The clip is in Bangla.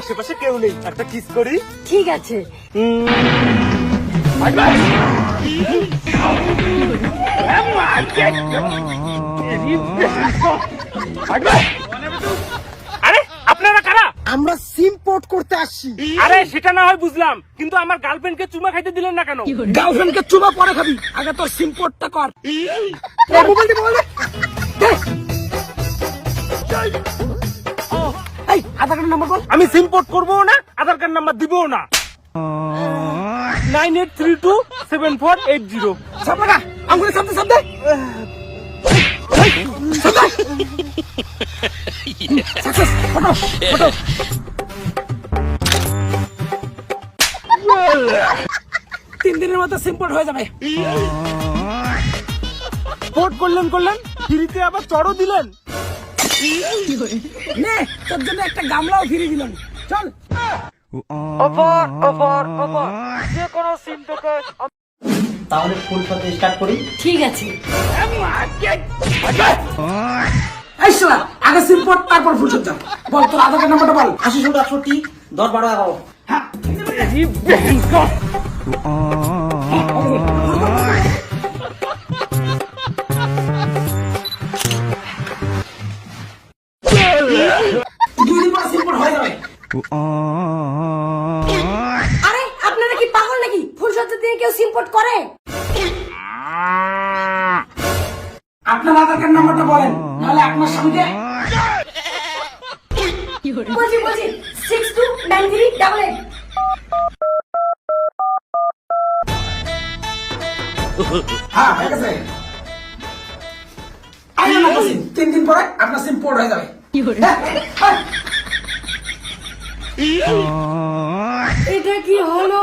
আশেপাশে কেউ নেই একটা কিস করি? ঠিক আছে। আরে আপনারা কারা? আমরা সিম পোর্ট করতে আসছি। আরে সেটা না হয় বুঝলাম কিন্তু আমার গার্লফ্রেন্ডকে চুমা খাইতে দিলেন না কেন? গার্লফ্রেন্ডকে চুমা পরে খাবি। আগে তোর সিম পোর্টটা কর। এই মোবাইল আধার কার্ডের নাম্বার বল। আমি সিম পোর্ট করব না আধার কার্ড নাম্বার দিবও না। Nine eight three two seven four eight zero সামনে না আঙ্গুলের সামনে সামনে তিন দিনের মধ্যে সিম পোর্ট হয়ে যাবে। পোর্ট করলেন করলেন ফ্রিতে আবার চড়ও দিলেন। নে তোর জন্য একটা গামলাও ফিরে দিলাম। চল। অফার অফার অফার যে কোনো সিম থেকে তাহলে ফুল সাথে স্টার্ট করি? ঠিক আছে। এই শালা আগে সিম পোর্ট তারপর ফুল সজ্জা বল তোর আধার কার্ড নাম্বারটা বল। আশি ষোলো আটষট্টি দশ বারো এগারো। দুই আরে আপনারা কি পাগল নাকি? ফুলসজ্জা দিয়ে কেউ সিম্পোর্ট করে? আপনার আধার কার্ড নাম্বারটা বলেন নাহলে আপনার স্বামীকে বলছি বলছি six two nine three double eight হ্যাঁ হয়ে গেছে। আইন তিন দিন পরে আপনার সিম পোর্ট হয়ে যাবে। হ্যাঁ, হ্যাঁ। এটা কি হলো